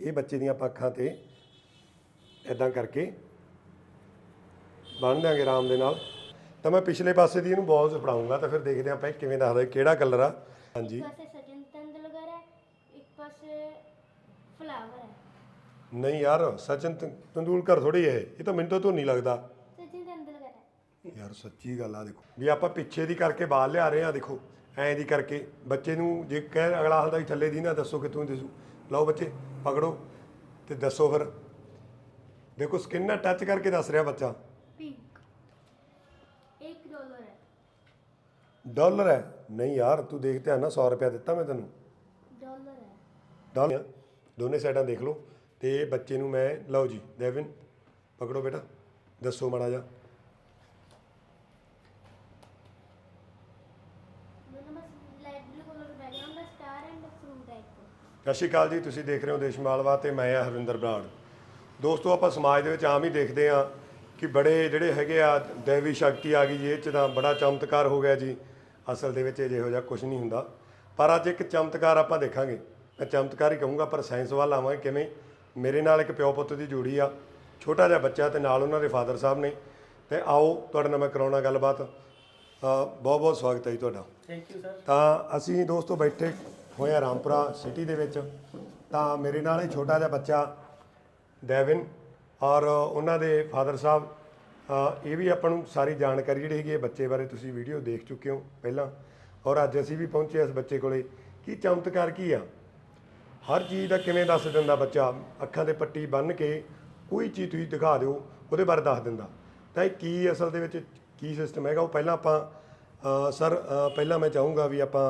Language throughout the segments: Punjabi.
ਇਹ ਬੱਚੇ ਦੀਆਂ ਆਪਾਂ ਅੱਖਾਂ ਤੇ ਇਦਾਂ ਕਰਕੇ ਬੰਨ ਦਿਆਂਗੇ ਆਰਾਮ ਦੇ ਨਾਲ। ਤਾਂ ਮੈਂ ਪਿਛਲੇ ਪਾਸੇ ਦੀ ਇਹਨੂੰ ਬਾਲਸ ਫੜਾਉਂਗਾ ਤਾਂ ਫਿਰ ਦੇਖਦੇ ਆਪਾਂ ਇਹ ਕਿਵੇਂ ਇਹ ਕਿਹੜਾ ਕਲਰ ਆ। ਹਾਂਜੀ। ਇੱਕ ਪਾਸੇ ਸਚਿਨ ਤੰਦੁਲਕਰ ਹੈ ਇੱਕ ਪਾਸੇ ਫਲਾਵਰ ਹੈ। ਨਹੀਂ ਯਾਰ ਸਚਿਨ ਤ- ਤੰਦੂਲਕਰ ਥੋੜੀ ਹੈ ਇਹ। ਤਾਂ ਮੈਨੂੰ ਤਾਂ ਧੋਨੀ ਲੱਗਦਾ। ਸਚਿਨ ਤੰਦੁਲਕਰ ਹੈ। ਯਾਰ ਸੱਚੀ ਗੱਲ ਆ ਦੇਖੋ। ਵੀ ਆਪਾਂ ਪਿੱਛੇ ਦੀ ਕਰਕੇ ਬਾਹਰ ਲਿਆ ਰਹੇ ਆ ਦੇਖੋ। ਐਂ ਦੀ ਕਰਕੇ ਬੱਚੇ ਨੂੰ ਜੇ ਕਹਿ ਅਗਲਾ ਹੁੰਦਾ ਵੀ ਥੱਲੇ ਦੀ ਨਾ ਦੱਸੋ ਕਿੱਥੋਂ ਦਿਸੂ। ਲਓ ਬੱਚੇ ਪਕੜੋ ਤੇ ਦੱਸੋ ਫਿਰ। ਦੇਖੋ ਸਕਿਨ ਨਾਲ ਟੱਚ ਕਰਕੇ ਦੱਸ ਰਿਹਾ ਬੱਚਾ। ਪਿੰਕ 1 ਡਾਲਰ ਹੈ। ਡਾਲਰ ਹੈ? ਨਹੀਂ ਯਾਰ ਤੂੰ ਦੇਖ ਧਿਆਨ ਨਾਲ 100 ਰੁਪਇਆ ਦਿੱਤਾ ਮੈਂ ਤੈਨੂੰ। ਡਾਲਰ ਹੈ। ਡਾਲਰ ਦੋਨੇ ਸਾਈਡਾਂ ਦੇਖ ਲਓ। ਤੇ ਬੱਚੇ ਨੂੰ ਮੈਂ ਲਓ ਜੀ ਦੇਵਿਨ ਪਕੜੋ ਬੇਟਾ। ਦੱਸੋ ਮਾੜਾ ਜਿਹਾ ਦੋਨੋਂ ਬਸ ਲਾਈਟ ਬਲੂ ਕਲਰ ਬੈਕਗ੍ਰਾਉਂਡ ਦਾ ਸਟਾਰ ਐਂਡ ਫਰੂਟ ਹੈ ਇੱਕ ਸਤਿ ਸ਼੍ਰੀ ਅਕਾਲ ਜੀ ਤੁਸੀਂ ਦੇਖ ਰਹੇ ਹੋ ਦੇਸ਼ ਮਾਲਵਾ ਤੇ ਮੈਂ ਆ ਹਰਵਿੰਦਰ ਬਰਾੜ। ਦੋਸਤੋ ਆਪਾਂ ਸਮਾਜ ਦੇ ਵਿੱਚ ਆਮ ਹੀ ਦੇਖਦੇ ਆ ਕਿ ਬੜੇ ਜਿਹੜੇ ਹੈਗੇ ਆ ਦੇਵੀ ਸ਼ਕਤੀ ਆ ਗਈ ਜੀ ਇਹ ਚ ਤਾਂ ਬੜਾ ਚਮਤਕਾਰ ਹੋ ਗਿਆ ਜੀ। ਅਸਲ ਦੇ ਵਿੱਚ ਇਹ ਜਿਹੋ ਜਿਹਾ ਕੁਝ ਨਹੀਂ ਹੁੰਦਾ। ਪਰ ਅੱਜ ਇੱਕ ਚਮਤਕਾਰ ਆਪਾਂ ਦੇਖਾਂਗੇ। ਮੈਂ ਚਮਤਕਾਰ ਹੀ ਕਹੂੰਗਾ ਪਰ ਸਾਇੰਸ ਵੱਲ ਆਵਾਂਗੇ ਕਿਵੇਂ? ਮੇਰੇ ਨਾਲ ਇੱਕ ਪਿਓ ਪੁੱਤ ਦੀ ਜੋੜੀ ਆ ਛੋਟਾ ਜਿਹਾ ਬੱਚਾ ਤੇ ਨਾਲ ਉਹਨਾਂ ਦੇ ਫਾਦਰ ਸਾਹਿਬ ਨੇ। ਤੇ ਆਓ ਤੁਹਾਡੇ ਨਾਲ ਮੈਂ ਕਰਾਉਣਾ ਗੱਲਬਾਤ। ਬਹੁਤ ਬਹੁਤ ਸਵਾਗਤ ਹੈ ਜੀ ਤੁਹਾਡਾ। ਥੈਂਕ ਯੂ ਸਰ ਤਾਂ ਅਸੀਂ ਦੋਸਤੋ ਬੈਠੇ ਹੋਇਆ ਰਾਮਪੁਰਾ ਸਿਟੀ ਦੇ ਵਿੱਚ, ਤਾਂ ਮੇਰੇ ਨਾਲ ਇਹ ਛੋਟਾ ਜਿਹਾ ਬੱਚਾ ਡੈਵਿਨ ਔਰ ਉਹਨਾਂ ਦੇ ਫਾਦਰ ਸਾਹਿਬ ਇਹ ਵੀ ਆਪਾਂ ਨੂੰ ਸਾਰੀ ਜਾਣਕਾਰੀ ਜਿਹੜੀ ਹੈਗੀ ਹੈ ਬੱਚੇ ਬਾਰੇ ਤੁਸੀਂ ਵੀਡੀਓ ਦੇਖ ਚੁੱਕੇ ਹੋ ਪਹਿਲਾਂ। ਔਰ ਅੱਜ ਅਸੀਂ ਵੀ ਪਹੁੰਚੇ ਇਸ ਬੱਚੇ ਕੋਲੇ। ਕੀ ਚਮਤਕਾਰ ਕੀ ਆ? ਹਰ ਚੀਜ਼ ਦਾ ਕਿਵੇਂ ਦੱਸ ਦਿੰਦਾ ਬੱਚਾ? ਅੱਖਾਂ ਦੇ ਪੱਟੀ ਬੰਨ੍ਹ ਕੇ ਕੋਈ ਚੀਜ਼ ਤੁਸੀਂ ਦਿਖਾ ਦਿਓ, ਉਹਦੇ ਬਾਰੇ ਦੱਸ ਦਿੰਦਾ। ਤਾਂ ਇਹ ਕੀ ਅਸਲ ਦੇ ਵਿੱਚ ਕੀ ਸਿਸਟਮ ਹੈਗਾ? ਉਹ ਪਹਿਲਾਂ ਆਪਾਂ ਸਰ ਪਹਿਲਾਂ ਮੈਂ ਚਾਹੂੰਗਾ ਵੀ ਆਪਾਂ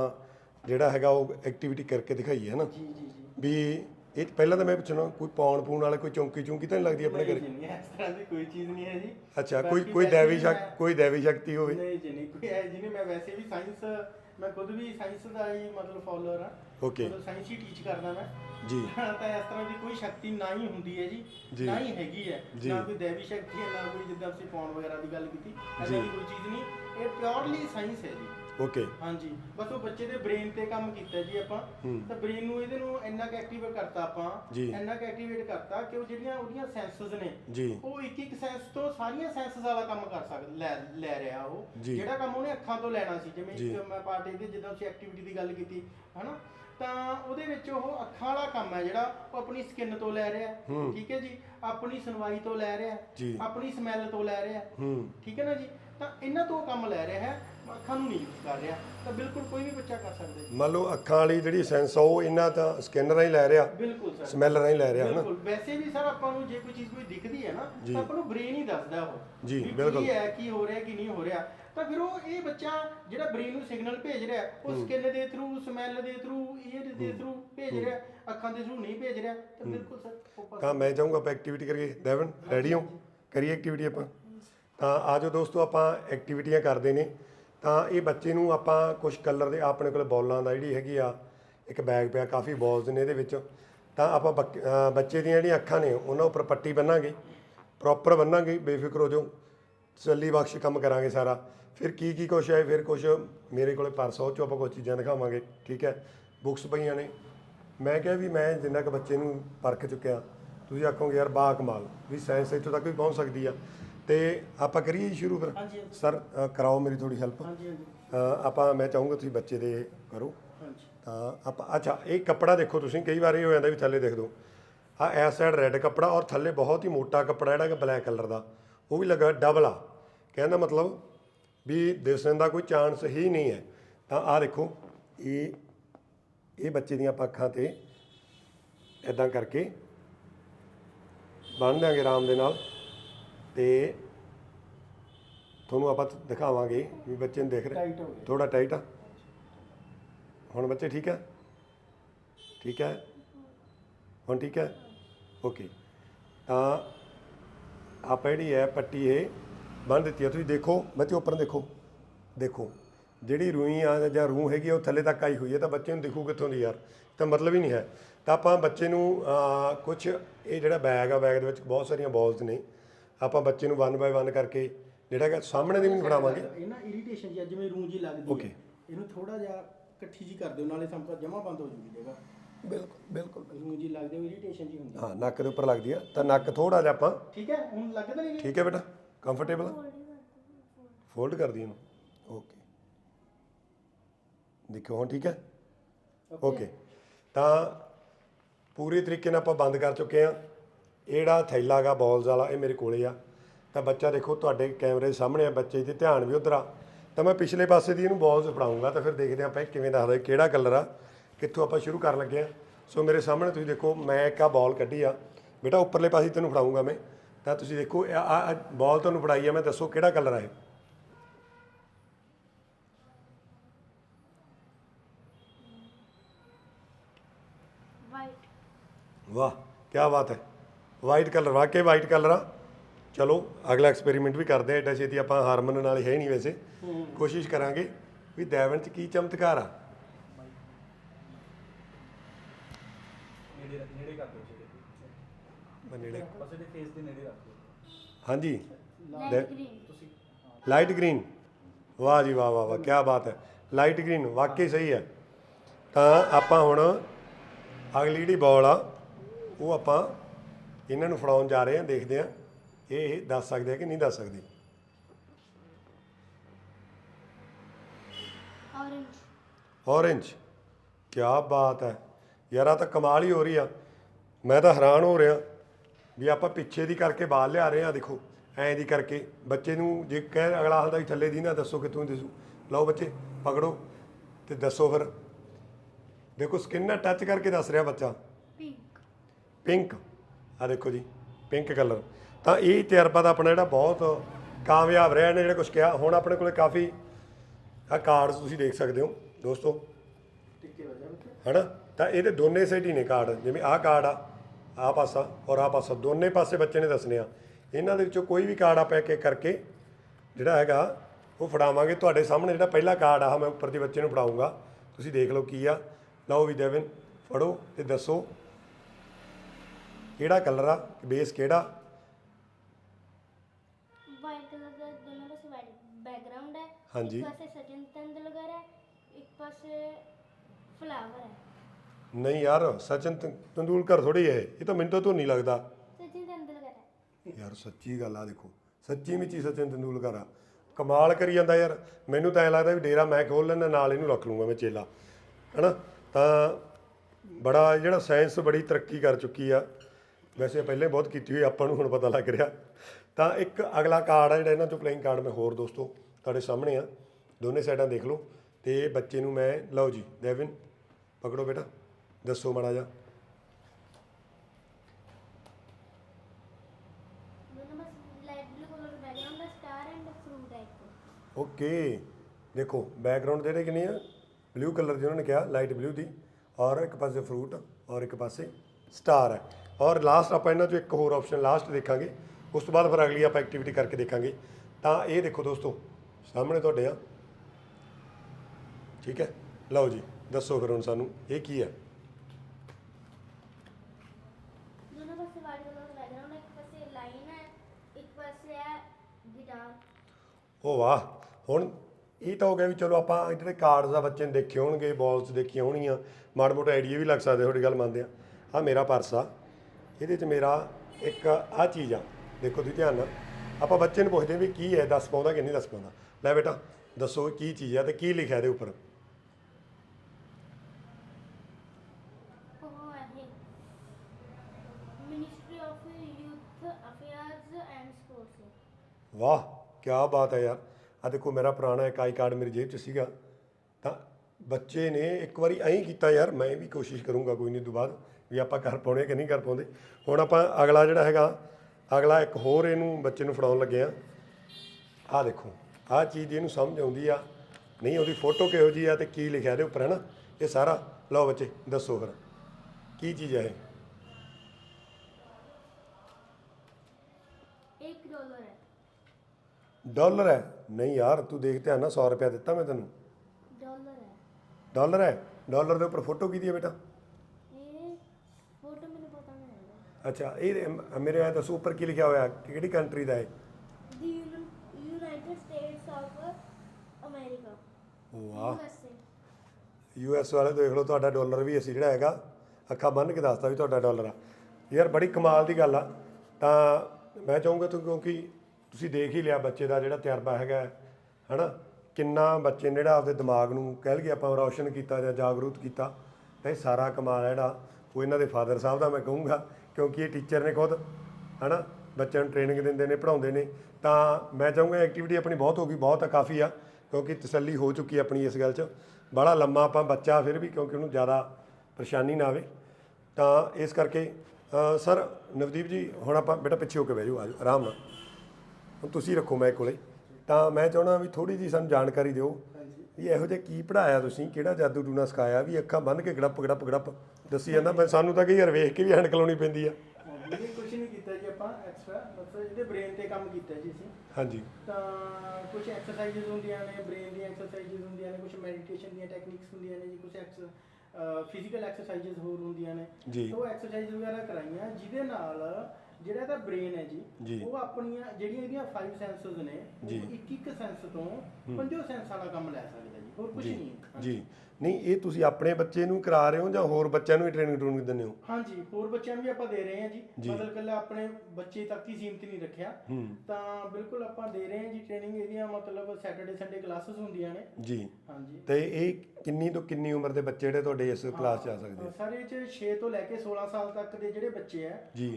ਜਿਹੜਾ ਹੈਗਾ ਉਹ ਐਕਟੀਵਿਟੀ ਕਰਕੇ ਦਿਖਾਈਏ ਹੈ ਨਾ। ਜੀ ਜੀ ਜੀ। ਵੀ ਇਹ ਪਹਿਲਾਂ ਤਾਂ ਮੈਂ ਪੁੱਛਣਾ ਕੋਈ ਪੌਣ ਪੂਣ ਵਾਲੇ ਕੋਈ ਚੌਂਕੀ ਚੌਂਕੀ ਤਾਂ ਨਹੀਂ ਲੱਗਦੀ ਆਪਣੇ ਘਰੇ? ਨਹੀਂ ਜੀ, ਇਸ ਤਰ੍ਹਾਂ ਦੀ ਕੋਈ ਚੀਜ਼ ਨਹੀਂ ਹੈ ਜੀ। ਅੱਛਾ ਕੋਈ ਬਾਕੀ ਕੋਈ ਵੈਸੇ ਦੇਵੀ ਵੀ ਸ਼ਕ ਮੈਂ- ਕੋਈ ਦੇਵੀ ਸ਼ਕਤੀ ਹੋਵੇ? ਨਹੀਂ ਜੀ ਨਹੀਂ ਕੋਈ ਹੈ ਜੀ ਨਹੀਂ ਮੈਂ ਵੈਸੇ ਵੀ ਸਾਇੰਸ ਮੈਂ ਖੁਦ ਵੀ ਸਾਇੰਸ ਦਾ ਹੀ ਮਤਲਬ ਫਾਲੋਅਰ ਹਾਂ। Okay. ਮਤਲਬ ਸਾਇੰਸ ਹੀ ਟੀਚ ਕਰਦਾ ਮੈਂ। ਜੀ। ਤਾਂ ਇਸ ਤਰ੍ਹਾਂ ਦੀ ਕੋਈ ਸ਼ਕਤੀ ਨਾ ਹੀ ਹੁੰਦੀ ਹੈ ਜੀ। ਜੀ। ਨਾ ਹੀ ਹੈਗੀ ਹੈ। ਜੀ। ਨਾ ਕੋਈ ਦੇਵੀ ਸ਼ਕਤੀ ਹੈ ਨਾ ਕੋਈ ਜਿੱਦਾਂ ਅਸੀਂ ਫੋਨ ਵਗੈਰਾ ਦੀ ਗੱਲ ਕੀਤੀ। ਜੀ। ਐਸੀ ਕੋਈ ਚੀਜ਼ ਨਹੀਂ ਇਹ ਪਿਓਰਲੀ ਸਾਇੰਸ ਹੈ ਜੀ। ਓਕੇ ਹਾਂਜੀ ਬਸ ਉਹ ਬੱਚੇ ਦੇ ਬ੍ਰੇਨ ਤੇ ਕੰਮ ਕੀਤਾ ਜੀ ਆਪਾਂ ਹੂੰ। ਤਾਂ ਬ੍ਰੇਨ ਨੂੰ ਇਹਦੇ ਨੂੰ ਇੰਨਾ ਕੁ ਐਕਟੀਵੇਟ ਕਰਤਾ ਆਪਾਂ ਜੀ। ਇੰਨਾ ਕੁ ਐਕਟੀਵੇਟ ਕਰਤਾ ਕਿ ਉਹ ਜਿਹੜੀਆਂ ਉਹਦੀਆਂ ਸੈਂਸਸ ਨੇ ਜੀ ਉਹ ਇੱਕ ਇੱਕ ਸੈਂਸ ਤੋਂ ਸਾਰੀਆਂ ਸੈਂਸਸ ਵਾਲਾ ਕੰਮ ਕਰ ਸਕਦਾ ਲੈ ਲੈ ਰਿਹਾ ਉਹ ਜੀ। ਜਿਹੜਾ ਕੰਮ ਉਹਨੇ ਅੱਖਾਂ ਤੋਂ ਲੈਣਾ ਸੀ ਜਿਵੇਂ ਜੀ। ਇੱਕ ਮੈਂ ਪਾਰਟ ਇਹਦੇ ਜਿੱਦਾਂ ਤੁਸੀਂ ਐਕਟੀਵਿਟੀ ਦੀ ਗੱਲ ਕੀਤੀ ਹਨਾ ਤਾਂ ਉਹਦੇ ਵਿੱਚ ਉਹ ਅੱਖਾਂ ਵਾਲਾ ਕੰਮ ਹੈ ਜਿਹੜਾ ਉਹ ਆਪਣੀ ਸਕਿਨ ਤੋਂ ਲੈ ਰਿਹਾ ਹੈ। ਹੂੰ। ਠੀਕ ਹੈ ਜੀ ਆਪਣੀ ਸੁਣਵਾਈ ਤੋਂ ਲੈ ਰਿਹਾ ਹੈ, ਜੀ। ਆਪਣੀ ਸਮੈਲ ਤੋਂ ਲੈ ਰਿਹਾ ਹੈ। ਹੂੰ ਠੀਕ ਹੈ ਨਾ ਜੀ ਤਾਂ ਇਹਨਾਂ ਤੋਂ ਉਹ ਕੰਮ ਲੈ ਰਿਹਾ ਹੈ ਅੱਖਾਂ ਨੂੰ ਨਹੀਂ ਯੂਜ਼ ਕਰ ਰਿਹਾ ਤਾਂ ਬਿਲਕੁਲ ਕੋਈ ਵੀ ਬੱਚਾ ਕਰ ਸਕਦਾ। ਜੀ ਮੰਨ ਲਓ ਅੱਖਾਂ ਵਾਲੀ ਜਿਹੜੀ ਸੈਂਸ ਆ ਉਹ ਇਹਨਾਂ ਤਾਂ ਸਕੈਨਰ ਹੀ ਲੈ ਰਿਹਾ ਬਿਲਕੁਲ ਸਰ। ਸਮੈਲ ਰਾਹੀਂ ਲੈ ਰਿਹਾ ਹਨਾ? ਬਿਲਕੁਲ। ਵੈਸੇ ਵੀ ਸਰ ਆਪਾਂ ਨੂੰ ਜੇ ਕੋਈ ਚੀਜ਼ ਕੋਈ ਦਿਖਦੀ ਹੈ ਨਾ ਜੀ। ਤਾਂ ਆਪਾਂ ਨੂੰ ਬ੍ਰੇਨ ਹੀ ਦੱਸਦਾ ਉਹ ਜੀ, ਵੀ ਬਿਲਕੁਲ। ਕੀ ਹੈ ਕੀ ਹੋ ਰਿਹਾ ਕੀ ਨਹੀਂ ਹੋ ਰਿਹਾ। ਤਾਂ ਫਿਰ ਉਹ ਇਹ ਬੱਚਾ ਜਿਹੜਾ ਬ੍ਰੇਨ ਨੂੰ ਸਿਗਨਲ ਭੇਜ ਰਿਹਾ ਉਹ ਸਕਿਨ ਦੇ ਥਰੂ ਸਮੈਲ ਦੇ ਥਰੂ ਈਅਰ ਦੇ ਥਰੂ ਭੇਜ ਰਿਹਾ ਅੱਖਾਂ ਦੇ ਥਰੂ ਨਹੀਂ ਭੇਜ ਰਿਹਾ ਤਾਂ ਬਿਲਕੁਲ ਸਰ ਉਹ ਪਾਸ- ਤਾਂ ਮੈਂ ਚਾਹੂੰਗਾ ਆਪਾਂ ਐਕਟੀਵਿਟੀ ਕਰੀਏ। ਦੇਵਨ ਰੈਡੀ ਹੋ? ਕਰੀਏ ਐਕਟੀਵਿਟੀ ਆਪਾਂ? ਤਾਂ ਆਜੋ ਦੋਸਤੋ ਆਪਾਂ ਐਕਟੀਵਿਟੀਆਂ ਕਰਦੇ ਨੇ। ਤਾਂ ਇਹ ਬੱਚੇ ਨੂੰ ਆਪਾਂ ਕੁਝ ਕਲਰ ਦੇ ਆਪਣੇ ਕੋਲ ਬੋਲਾਂ ਦਾ ਜਿਹੜੀ ਹੈਗੀ ਆ ਇੱਕ ਬੈਗ ਪਿਆ ਕਾਫੀ ਬੋਲਸ ਨੇ ਇਹਦੇ ਵਿੱਚ। ਤਾਂ ਆਪਾਂ ਬੱਕ- ਅਹ ਬੱਚੇ ਦੀਆਂ ਜਿਹੜੀਆਂ ਅੱਖਾਂ ਨੇ ਉਹਨਾਂ ਉੱਪਰ ਪੱਟੀ ਬੰਨਾਂਗੇ ਪ੍ਰੋਪਰ ਬੰਨਾਂਗੇ ਬੇਫਿਕਰ ਹੋ ਜਾਓ ਤਸੱਲੀ ਬਖਸ਼ ਕੰਮ ਕਰਾਂਗੇ ਸਾਰਾ। ਫਿਰ ਕੀ ਕੀ ਕੁਛ ਹੈ ਫਿਰ ਕੁਛ ਮੇਰੇ ਕੋਲੇ ਪਰਸ ਆ, ਉਹ 'ਚੋਂ ਆਪਾਂ ਕੁਝ ਚੀਜ਼ਾਂ ਦਿਖਾਵਾਂਗੇ ਠੀਕ ਹੈ? ਬੁੱਕਸ ਪਈਆਂ ਨੇ। ਮੈਂ ਕਿਹਾ ਵੀ ਮੈਂ ਜਿੰਨਾ ਕੁ ਬੱਚੇ ਨੂੰ ਪਰਖ ਚੁੱਕਿਆ ਤੁਸੀਂ ਆਖੋਗੇ ਯਾਰ ਬਾ ਕਮਾਲ ਵੀ ਸਾਇੰਸ ਇੱਥੋਂ ਤੱਕ ਵੀ ਪਹੁੰਚ ਸਕਦੀ ਆ। ਤੇ ਆਪਾਂ ਕਰੀਏ ਜੀ ਸ਼ੁਰੂ ਫਿਰ। ਹਾਂਜੀ ਹਾਂਜੀ। ਸਰ ਅ, ਕਰਾਓ ਮੇਰੀ ਥੋੜੀ ਹੈਲਪ ਹਾਂਜੀ ਹਾਂਜੀ। ਆਪਾਂ ਮੈਂ ਚਾਹੂੰਗਾ ਤੁਸੀਂ ਬੱਚੇ ਦੇ ਕਰੋ। ਹਾਂਜੀ। ਤਾਂ ਆਪਾਂ ਅੱਛਾ ਇਹ ਕੱਪੜਾ ਦੇਖੋ ਤੁਸੀਂ ਕਈ ਵਾਰ ਇਹ ਹੋ ਜਾਂਦਾ ਵੀ ਥੱਲੇ ਦੇਖ ਦਿਓ ਆ ਇਸ ਸਾਈਡ ਰੈੱਡ ਕੱਪੜਾ ਔਰ ਥੱਲੇ ਬਹੁਤ ਹੀ ਮੋਟਾ ਕੱਪੜਾ ਜਿਹੜਾ ਕਿ ਬਲੈਕ ਕਲਰ ਦਾ। ਉਹ ਵੀ ਲੱਗਾ ਡਬਲ ਆ। ਕਹਿੰਦਾ ਮਤਲਬ ਵੀ ਦਿਸਣ ਦਾ ਕੋਈ ਚਾਂਸ ਹੀ ਨਹੀਂ ਹੈ। ਤਾਂ ਆਹ ਦੇਖੋ ਇਹ ਇਹ ਬੱਚੇ ਦੀਆਂ ਆਪਾਂ ਅੱਖਾਂ ਤੇ ਇਦਾਂ ਕਰਕੇ ਬੰਨ੍ਹ ਦਿਆਂਗੇ ਆਰਾਮ ਦੇ ਨਾਲ। ਤੇ ਤੁਹਾਨੂੰ ਆਪਾਂ ਦਿਖਾਵਾਂਗੇ ਵੀ ਬੱਚੇ ਨੂੰ ਦੇਖ ਰਹੇ। ਟਾਈਟ ਹੋ ਗਿਆ ਥੋੜਾ ਟਾਈਟ ਆ। ਹੁਣ ਬੱਚੇ ਠੀਕ ਹੈ ਠੀਕ ਹੈ ਹੁਣ ਠੀਕ ਹੈ ਓਕੇ। ਤਾਂ ਆਪਾਂ ਜਿਹੜੀ ਹੈ ਪੱਟੀ ਇਹ ਬੰਨ ਦਿੱਤੀ ਹੈ ਤੁਸੀਂ ਦੇਖੋ ਬੱਚੇ ਉੱਪਰ ਦੇਖੋ। ਦੇਖੋ ਜਿਹੜੀ ਰੂਈ ਆ ਜਾਂ ਰੂਹ ਹੈਗੀ ਉਹ ਥੱਲੇ ਤੱਕ ਆਈ ਹੋਈ ਹੈ ਤਾਂ ਬੱਚੇ ਨੂੰ ਦਿਖੂ ਕਿੱਥੋਂ ਦੀ ਯਾਰ? ਤਾਂ ਮਤਲਬ ਹੀ ਨਹੀਂ ਹੈ। ਤਾਂ ਆਪਾਂ ਬੱਚੇ ਨੂੰ ਕੁਝ ਇਹ ਜਿਹੜਾ ਬੈਗ ਆ ਬੈਗ ਦੇ ਵਿੱਚ ਬਹੁਤ ਸਾਰੀਆਂ ਬਾਲਸ ਨੇ। ਆਪਾਂ ਬੱਚੇ ਨੂੰ ਵਨ ਬਾਏ ਵਨ ਕਰਕੇ ਜਿਹੜਾ ਕਿ ਸਾਹਮਣੇ ਦੀ ਵੀ ਫੜਾਵਾਂਗੇ ਇਹ ਨਾ ਇਰੀਟੇਸ਼ਨ ਜੀ ਜਿਵੇਂ ਰੂੰ ਜੀ ਲੱਗਦੀ Okay. ਹੈ ਇਹਨੂੰ ਥੋੜਾ ਜਿਹਾ ਇਕੱਠੀ ਜੀ ਕਰ ਦਿਓ ਨਾਲੇ ਸੰਪਰਕ ਜਮਾ ਬੰਦ ਹੋ ਜੂਗੀ ਜਗ੍ਹਾ। ਬਿਲਕੁਲ ਬਿਲਕੁਲ। ਨੂੰ ਜੀ ਲੱਗਦੇ ਹੋ ਇਰੀਟੇਸ਼ਨ ਜੀ ਹੁੰਦੀ ਹਾਂ। ਨੱਕ ਦੇ ਉੱਪਰ ਲੱਗਦੀ ਆ ਤਾਂ ਨੱਕ ਥੋੜਾ ਜਿਹਾ ਆਪਾਂ ਠੀਕ ਹੈ ਹੁਣ ਲੱਗਦਾ ਨਹੀਂ ਠੀਕ ਹੈ ਬੇਟਾ ਕੰਫਰਟੇਬਲ ਫੋਲਡ ਕਰ ਦੀ ਇਹਨੂੰ। ਓਕੇ ਦੇਖੋ ਹੁਣ ਠੀਕ ਹੈ? ਓਕੇ ਤਾਂ ਪੂਰੀ ਤਰੀਕੇ ਨਾਲ ਆਪਾਂ ਬੰਦ ਕਰ ਚੁੱਕੇ ਆ। ਇਹ ਜਿਹੜਾ ਥੈਲਾ ਗਾ ਬਾਲਸ ਵਾਲਾ ਇਹ ਮੇਰੇ ਕੋਲੇ ਆ। ਤਾਂ ਬੱਚਾ ਦੇਖੋ ਤੁਹਾਡੇ ਕੈਮਰੇ ਦੇ ਸਾਹਮਣੇ ਆ ਬੱਚੇ ਦੀ ਧਿਆਨ ਵੀ ਉਧਰ ਆ। ਤਾਂ ਮੈਂ ਪਿਛਲੇ ਪਾਸੇ ਦੀ ਇਹਨੂੰ ਬਾਲਸ ਫੜਾਉਂਗਾ ਤਾਂ ਫਿਰ ਦੇਖਦੇ ਆਪਾਂ ਇਹ ਕਿਵੇਂ ਦੱਸਦਾ ਕਿਹੜਾ ਕਲਰ ਆ ਕਿੱਥੋਂ ਆਪਾਂ ਸ਼ੁਰੂ ਕਰਨ ਲੱਗੇ ਆ ਸੋ ਮੇਰੇ ਸਾਹਮਣੇ ਤੁਸੀਂ ਦੇਖੋ ਮੈਂ ਇੱਕ ਆ ਬਾਲ ਕੱਢੀ ਆ। ਬੇਟਾ ਉੱਪਰਲੇ ਪਾਸੇ ਤੈਨੂੰ ਫੜਾਉਂਗਾ ਮੈਂ। ਤਾਂ ਤੁਸੀਂ ਦੇਖੋ ਆ ਬਾਲ ਤੁਹਾਨੂੰ ਫੜਾਈ ਆ ਮੈਂ ਦੱਸੋ ਕਿਹੜਾ ਕਲਰ ਆ ਇਹ? ਵਾਈਟ ਵਾਹ ਕੀ ਬਾਤ ਹੈ। ਵਾਈਟ ਕਲਰ ਵਾਕਈ ਵਾਈਟ ਕਲਰ ਆ। ਚਲੋ ਅਗਲਾ ਐਕਸਪੈਰੀਮੈਂਟ ਵੀ ਕਰਦੇ ਆ ਏਡਾ ਛੇਤੀ ਆਪਾਂ ਹਾਰਮਨ ਨਾਲ ਹੈ ਨਹੀਂ ਵੈਸੇ। ਕੋਸ਼ਿਸ਼ ਕਰਾਂਗੇ ਵੀ ਦੇਵਨ ਚ ਕੀ ਚਮਤਕਾਰ ਆ। ਨੇੜੇ ਨੇੜੇ ਕਰ ਦਿਓ ਜਿਹੜੇ ਬਨੇੜੇ ਬਸ ਇਹਦੇ ਫੇਸ ਦੇ ਨੇੜੇ ਰੱਖ ਦਿਓ। ਹਾਂਜੀ। ਲਾਈਟ ਗ੍ਰੀਨ ਤੁਸੀਂ ਲਾਈਟ ਗ੍ਰੀਨ ਵਾਹ ਜੀ ਵਾਹ ਵਾਹ ਵਾਹ ਕੀ ਬਾਤ ਹੈ। ਲਾਈਟ ਗ੍ਰੀਨ ਵਾਕਈ ਸਹੀ ਹੈ। ਤਾਂ ਆਪਾਂ ਹੁਣ ਅਗਲੀ ਜਿਹੜੀ ਬਾਲ ਆ ਉਹ ਆਪਾਂ ਇਹਨਾਂ ਨੂੰ ਫੜਾਉਣ ਜਾ ਰਹੇ ਹਾਂ ਦੇਖਦੇ ਹਾਂ। ਇਹ ਦੱਸ ਸਕਦੇ ਆ ਕਿ ਨਹੀਂ ਦੱਸ ਸਕਦੇ? orange ਔਰੇਂਜ ਕੀ ਬਾਤ ਹੈ। ਯਾਰ ਆ ਤਾਂ ਕਮਾਲ ਹੀ ਹੋ ਰਹੀ ਆ। ਮੈਂ ਤਾਂ ਹੈਰਾਨ ਹੋ ਰਿਹਾ ਵੀ ਆਪਾਂ ਪਿੱਛੇ ਦੀ ਕਰਕੇ ਬਾਲ ਲਿਆ ਰਹੇ ਆ ਦੇਖੋ। ਐਂ ਦੀ ਕਰਕੇ ਬੱਚੇ ਨੂੰ ਜੇ ਕਹਿ ਅਗਲਾ ਹੁੰਦਾ ਵੀ ਥੱਲੇ ਦੀ ਨਾ ਦੱਸੋ ਕਿੱਥੋਂ ਦਿਸੂ। ਲਓ ਬੱਚੇ ਪਕੜੋ ਤੇ ਦੱਸੋ ਫਿਰ। ਦੇਖੋ ਸਕਿਨ ਨਾਲ ਟੱਚ ਕਰਕੇ ਦੱਸ ਰਿਹਾ ਬੱਚਾ। ਪਿੰਕ। ਆ ਦੇਖੋ ਜੀ ਪਿੰਕ ਕਲਰ। ਤਾਂ ਇਹ ਤਜਰਬਾ ਦਾ ਆਪਣਾ ਜਿਹੜਾ ਬਹੁਤ ਕਾਮਯਾਬ ਰਿਹਾ ਨੇ ਜਿਹੜਾ ਕੁਝ ਕਿਹਾ, ਹੁਣ ਆਪਣੇ ਕੋਲੇ ਕਾਫੀ ਆ ਕਾਰਡਸ ਤੁਸੀਂ ਦੇਖ ਸਕਦੇ ਹੋ ਦੋਸਤੋ। ਟਿੱਕੇ ਵਜਾ ਤਾਂ ਇਹਦੇ ਦੋਨੇ ਸਾਈਡ ਹੀ ਨੇ ਕਾਰਡ ਜਿਵੇਂ ਆਹ ਕਾਰਡ ਆ, ਆਹ ਪਾਸਾ ਔਰ ਆਹ ਪਾਸਾ। ਦੋਨੇ ਪਾਸੇ ਬੱਚੇ ਨੇ ਦੱਸਣੇ ਆ। ਇਹਨਾਂ ਦੇ ਵਿੱਚੋਂ ਕੋਈ ਵੀ ਕਾਰਡ ਆਪਾਂ ਇੱਕ ਇੱਕ ਕਰਕੇ ਜਿਹੜਾ ਹੈਗਾ, ਉਹ ਫੜਾਵਾਂਗੇ। ਤੁਹਾਡੇ ਸਾਹਮਣੇ ਜਿਹੜਾ ਪਹਿਲਾ ਕਾਰਡ ਆ ਮੈਂ ਉੱਪਰ ਦੇ ਬੱਚੇ ਨੂੰ ਫੜਾਉਂਗਾ। ਤੁਸੀਂ ਦੇਖ ਲਓ ਕੀ ਆ। ਲਓ ਵੀ ਦੇਵਨ, ਫੜੋ ਤੇ ਦੱਸੋ ਕਿਹੜਾ ਕਲਰ ਆ ਬੇਸ ਕਿਹੜਾ? ਹਾਂਜੀ। ਨਹੀਂ ਯਾਰ ਸਚਿਨ ਤੰਦੂਲਕਰ ਥੋੜੀ ਹੈ ਇਹ। ਤਾਂ ਮੈਨੂੰ ਤਾਂ ਧੋਨੀ ਲੱਗਦਾ। ਯਾਰ ਸੱਚੀ ਗੱਲ ਆ ਦੇਖੋ ਸੱਚੀ ਵਿੱਚ ਸਚਿਨ ਤੰਦੂਲਕਰ ਆ। ਕਮਾਲ ਕਰੀ ਜਾਂਦਾ ਯਾਰ। ਮੈਨੂੰ ਤਾਂ ਐ ਲੱਗਦਾ ਵੀ ਡੇਰਾ ਮੈਂ ਖੋਲ ਲੈਣਾ ਨਾਲ ਇਹਨੂੰ ਰੱਖ ਲੂੰਗਾ ਮੈਂ ਚੇਲਾ। ਹਨਾ? ਤਾਂ ਬੜਾ ਜਿਹੜਾ ਸਾਇੰਸ ਬੜੀ ਤਰੱਕੀ ਕਰ ਚੁੱਕੀ ਆ। ਵੈਸੇ ਪਹਿਲੇ ਬਹੁਤ ਕੀਤੀ ਹੋਈ ਆਪਾਂ ਨੂੰ ਹੁਣ ਪਤਾ ਲੱਗ ਰਿਹਾ। ਤਾਂ ਇੱਕ ਅਗਲਾ ਕਾਰਡ ਆ ਜਿਹੜਾ ਇਹਨਾਂ ਚੋਂ ਪਲੇਇੰਗ ਕਾਰਡ ਮੈਂ ਹੋਰ ਦੋਸਤੋ ਤੁਹਾਡੇ ਸਾਹਮਣੇ ਆ। ਦੋਨੇ ਸਾਈਡਾਂ ਦੇਖ ਲਓ। ਤੇ ਬੱਚੇ ਨੂੰ ਮੈਂ ਲਓ ਜੀ ਦੇਵਿਨ ਪਕੜੋ ਬੇਟਾ ਦੱਸੋ ਮਾੜਾ ਜਾ ਓਕੇ ਦੇਖੋ ਬੈਕਗ੍ਰਾਉਂਡ ਜਿਹੜੇ ਰਹੇ ਕਿੰਨੀ ਆ? ਬਲੂ ਕਲਰ ਦੀ ਉਹਨਾਂ ਨੇ ਕਿਹਾ ਲਾਈਟ ਬਲੂ ਦੀ। ਔਰ ਇੱਕ ਪਾਸੇ ਫਰੂਟ ਔਰ ਇੱਕ ਪਾਸੇ ਸਟਾਰ ਹੈ ਔਰ ਲਾਸਟ ਆਪਾਂ ਇਹਨਾਂ ਚੋਂ ਇੱਕ ਹੋਰ ਆਪਸ਼ਨ ਲਾਸਟ ਦੇਖਾਂਗੇ। ਉਸ ਤੋਂ ਬਾਅਦ ਫਿਰ ਅਗਲੀ ਆਪਾਂ ਐਕਟੀਵਿਟੀ ਕਰਕੇ ਦੇਖਾਂਗੇ। ਤਾਂ ਇਹ ਦੇਖੋ ਦੋਸਤੋ ਸਾਹਮਣੇ ਤੁਹਾਡੇ ਆ। ਠੀਕ ਹੈ? ਲਓ ਜੀ ਦੱਸੋ ਫਿਰ ਹੁਣ ਸਾਨੂੰ ਇਹ ਕੀ ਹੈ? ਉਹ ਵਾਹ ਹੁਣ ਇਹ ਤਾਂ ਹੋ ਗਿਆ ਵੀ ਚਲੋ ਆਪਾਂ ਜਿਹੜੇ ਕਾਰਡਸ ਆ ਬੱਚੇ ਨੇ ਦੇਖੇ ਹੋਣਗੇ ਬਾਲਸ ਦੇਖੀਆਂ ਹੋਣਗੀਆਂ ਮਾੜਾ ਮੋਟਾ ਆਈਡੀਆ ਵੀ ਲੱਗ ਸਕਦਾ ਤੁਹਾਡੀ ਗੱਲ ਮੰਨਦੇ ਆ। ਆ ਮੇਰਾ ਪਰਸ ਆ। ਇਹਦੇ 'ਚ ਮੇਰਾ ਇੱਕ ਆ ਚੀਜ਼ ਆ। ਦੇਖੋ ਤੁਸੀਂ ਧਿਆਨ ਨਾਲ ਆਪਾਂ ਬੱਚੇ ਨੂੰ ਪੁੱਛਦੇ ਵੀ ਕੀ ਹੈ ਦੱਸ ਪਾਉਂਦਾ ਕਿ ਨਹੀਂ ਦੱਸ ਪਾਉਂਦਾ। ਲੈ ਬੇਟਾ ਦੱਸੋ ਕੀ ਚੀਜ਼ ਆ ਤੇ ਕੀ ਲਿਖਿਆ ਇਹਦੇ ਉੱਪਰ? ਉਹ ਹੈ। Ministry of youth affairs and sports ਵਾਹ ਕੀ ਬਾਤ ਹੈ ਯਾਰ। ਆ ਦੇਖੋ ਮੇਰਾ ਪੁਰਾਣਾ ਇੱਕ ਆਈ ਕਾਰਡ ਮੇਰੀ ਜੇਬ 'ਚ ਸੀਗਾ। ਤਾਂ ਬੱਚੇ ਨੇ ਇੱਕ ਵਾਰੀ ਐਂ ਕੀਤਾ ਯਾਰ ਮੈਂ ਵੀ ਕੋਸ਼ਿਸ਼ ਕਰੂੰਗਾ ਕੋਈ ਨਹੀਂ ਤੋਂ ਬਾਅਦ ਵੀ ਆਪਾਂ ਕਰ ਪਾਉਣੇ ਕਿ ਨਹੀਂ ਕਰ ਪਾਉਂਦੇ। ਹੁਣ ਆਪਾਂ ਅਗਲਾ ਜਿਹੜਾ ਹੈਗਾ ਅਗਲਾ ਇੱਕ ਹੋਰ ਇਹਨੂੰ ਬੱਚੇ ਨੂੰ ਫੜਾਉਣ ਲੱਗੇ ਆ। ਆਹ ਦੇਖੋ ਆਹ ਚੀਜ਼ ਇਹਨੂੰ ਸਮਝ ਆਉਂਦੀ ਆ। ਨਹੀਂ ਉਹਦੀ ਫੋਟੋ ਕਿਹੋ ਜੀ ਆ ਤੇ ਕੀ ਲਿਖਿਆ ਇਹਦੇ ਉੱਪਰ ਹੈ ਨਾ ਇਹ ਸਾਰਾ ਲਓ ਬੱਚੇ ਦੱਸੋ ਫਿਰ ਕੀ ਚੀਜ਼ ਹੈ ਇਹ? ਇੱਕ ਡਾਲਰ ਹੈ। ਡਾਲਰ ਹੈ? ਨਹੀਂ ਯਾਰ ਤੂੰ ਦੇਖ ਧਿਆਨ ਨਾਲ 100 ਰੁਪਇਆ ਦਿੱਤਾ ਮੈਂ ਤੈਨੂੰ। ਡਾਲਰ ਹੈ। ਡਾਲਰ ਹੈ? ਡਾਲਰ ਦੇ ਉੱਪਰ ਫੋਟੋ ਕਿਹਦੀ ਹੈ ਬੇਟਾ ਇਹ ਫੋਟੋ ਮੈਨੂੰ ਪਤਾ ਨਹੀਂ ਹੈਗਾ ਅੱਛਾ ਇਹ ਮੇਰੇ ਆ ਦੱਸੋ ਉੱਪਰ ਕੀ ਲਿਖਿਆ ਹੋਇਆ? ਕਿਹੜੀ ਕੰਟਰੀ ਦਾ ਹੈ? ਵਾਹ। ਯੂਐਸਏ ਯੂ ਐਸ ਵਾਲੇ ਦੇਖ ਲਓ ਤੁਹਾਡਾ ਡਾਲਰ ਵੀ ਅਸੀਂ ਜਿਹੜਾ ਹੈਗਾ ਅੱਖਾਂ ਬੰਨ ਕੇ ਦੱਸਦਾ ਵੀ ਤੁਹਾਡਾ ਡਾਲਰ ਆ। ਯਾਰ ਬੜੀ ਕਮਾਲ ਦੀ ਗੱਲ ਆ। ਤਾਂ ਮੈਂ ਚਾਹੂੰਗਾ ਤੂੰ ਕਿਉਂਕਿ ਤੁਸੀਂ ਦੇਖ ਹੀ ਲਿਆ ਬੱਚੇ ਦਾ ਜਿਹੜਾ ਤਜਰਬਾ ਹੈਗਾ ਹੈ, ਹਨਾ? ਕਿੰਨਾ ਬੱਚੇ ਨੇ ਜਿਹੜਾ ਆਪਦੇ ਦਿਮਾਗ ਨੂੰ ਕਹਿ ਲਈਏ ਆਪਾਂ ਰੌਸ਼ਨ ਕੀਤਾ ਜਾਂ ਜਾਗਰੂਕ ਕੀਤਾ। ਤਾਂ ਇਹ ਸਾਰਾ ਕਮਾਲ ਹੈ ਜਿਹੜਾ। ਉਹ ਇਹਨਾਂ ਦੇ ਫਾਦਰ ਸਾਹਿਬ ਦਾ ਮੈਂ ਕਹੂੰਗਾ ਕਿਉਂਕਿ ਇਹ ਟੀਚਰ ਨੇ ਖੁਦ, ਹਨਾ, ਬੱਚਿਆਂ ਨੂੰ ਟ੍ਰੇਨਿੰਗ ਦਿੰਦੇ ਨੇ, ਪੜ੍ਹਾਉਂਦੇ ਨੇ, ਤਾਂ ਮੈਂ ਚਾਹੂੰਗਾ ਐਕਟੀਵਿਟੀ ਆਪਣੀ ਬਹੁਤ ਹੋ ਗਈ, ਬਹੁਤ ਆ ਕਾਫੀ ਆ, ਕਿਉਂਕਿ ਤਸੱਲੀ ਹੋ ਚੁੱਕੀ ਆਪਣੀ ਇਸ ਗੱਲ 'ਚ। ਬੜਾ ਲੰਮਾ ਆਪਾਂ ਬੱਚਾ ਫਿਰ ਵੀ ਕਿਉਂਕਿ ਉਹਨੂੰ ਜ਼ਿਆਦਾ ਪਰੇਸ਼ਾਨੀ ਨਾ ਆਵੇ। ਤਾਂ ਇਸ ਕਰਕੇ ਸਰ, ਨਵਦੀਪ ਜੀ, ਹੁਣ ਆਪਾਂ ਬੇਟਾ ਪਿੱਛੇ ਹੋ ਕੇ ਬਹਿ ਜਾਓ ਆਜੋ ਆਰਾਮ ਨਾਲ। ਹੁਣ ਤੁਸੀਂ ਰੱਖੋ ਮੈਂ ਕੋਲੇ। ਤਾਂ ਮੈਂ ਚਾਹਣਾ ਵੀ ਥੋੜੀ ਜੀ ਸਾਨੂੰ ਜਾਣਕਾਰੀ ਦਿਓ ਵੀ ਇਹੋ ਜਿਹਾ ਕੀ ਪੜਾਇਆ ਤੁਸੀਂ? ਕਿਹੜਾ ਜਾਦੂ ਟੂਣਾ ਸਿਖਾਇਆ ਵੀ ਅੱਖਾਂ ਬੰਦ ਕੇ ਗੜਪ ਗੜਪ ਗੜਪ? ਦੱਸੀ ਜਾਂਦਾ ਮੈਂ ਸਾਨੂੰ ਤਾਂ ਕਈ ਵਾਰ ਵੇਖ ਕੇ ਵੀ ਹੈਂਡ ਲਾਉਣੀ ਪੈਂਦੀ ਆ। ਨਹੀਂ ਕੁਝ ਨਹੀਂ ਕੀਤਾ ਜੀ ਆਪਾਂ ਐਕਸਟਰਾ ਮਤਲਬ ਇਹਦੇ ਬ੍ਰੇਨ ਤੇ ਕੰਮ ਕੀਤਾ ਜੀ ਅਸੀਂ। ਹਾਂਜੀ। ਤਾਂ ਕੁਝ ਐਕਸਰਸਾਈਜ਼ਸ ਹੁੰਦੀਆਂ ਨੇ ਬ੍ਰੇਨ ਦੀਆਂ ਐਕਸਰਸਾਈਜ਼ਸ ਹੁੰਦੀਆਂ ਨੇ ਕੁਝ ਮੈਡੀਟੇਸ਼ਨ ਦੀਆਂ ਟੈਕਨੀਕਸ ਹੁੰਦੀਆਂ ਨੇ ਜੀ ਕੁਝ ਐਕਸ ਫਿਜ਼ੀਕਲ ਐਕਸਰਸਾਈਜ਼ਸ ਹੋਰ ਹੁੰਦੀਆਂ ਨੇ। ਜੀ। ਤਾਂ ਉਹ ਐਕਸਰਸਾਈਜ਼ ਵਗੈਰਾ ਕਰਾਈਆਂ ਜਿਹਦੇ ਨਾਲ ਜਿਹੜਾ ਇਹਦਾ ਬ੍ਰੇਨ ਹੈ ਜੀ। ਉਹ ਆਪਣੀਆਂ ਜਿਹੜੀਆਂ ਇਹਦੀਆਂ 5 ਸੈਂਸਸ ਨੇ। ਉਹ ਇੱਕ ਇੱਕ ਸੈਂਸ ਤੋਂ ਪੰਜੋ ਸੈਂਸਾਂ ਦਾ ਕੰਮ ਲੈ ਸਕਦਾ ਜੀ ਹੋਰ ਕੁਝ ਨਹੀਂ। ਜੀ ਨਹੀਂ ਇਹ ਤੁਸੀਂ ਆਪਣੇ ਬੱਚੇ ਨੂੰ ਕਰਾ ਰਹੇ ਹੋ ਜਾਂ ਹੋਰ ਬੱਚਿਆਂ ਨੂੰ ਵੀ ਟ੍ਰੇਨਿੰਗ ਟ੍ਰੇਨਿੰਗ ਦਿੰਦੇ ਹੋ? ਹਾਂਜੀ ਹੋਰ ਬੱਚਿਆਂ ਨੂੰ ਵੀ ਆਪਾਂ ਦੇ ਰਹੇ ਹਾਂ ਜੀ। ਮਤਲਬ ਕੱਲਾ ਆਪਣੇ ਬੱਚੇ ਤੱਕ ਹੀ ਸੀਮਿਤ ਨਹੀਂ ਰੱਖਿਆ। ਤਾਂ ਬਿਲਕੁਲ ਆਪਾਂ ਦੇ ਰਹੇ ਹਾਂ ਜੀ ਟ੍ਰੇਨਿੰਗ ਇਹਦੀਆਂ ਮਤਲਬ ਸੈਟਰਡੇ ਸੰਡੇ ਕਲਾਸਿਸ ਹੁੰਦੀਆਂ ਨੇ। ਜੀ। ਹਾਂਜੀ। ਤੇ ਇਹ ਕਿੰਨੀ ਤੋਂ ਕਿੰਨੀ ਉਮਰ ਦੇ ਬੱਚੇ ਜਿਹੜੇ ਤੁਹਾਡੇ ਇਸ ਕਲਾਸ 'ਚ ਆ ਸਕਦੇ? ਸਾਰੇ ਚ 6 ਤੋਂ ਲੈ ਕੇ 16 ਸਾਲ ਤੱਕ ਦੇ ਜਿਹੜੇ ਬੱਚੇ ਆ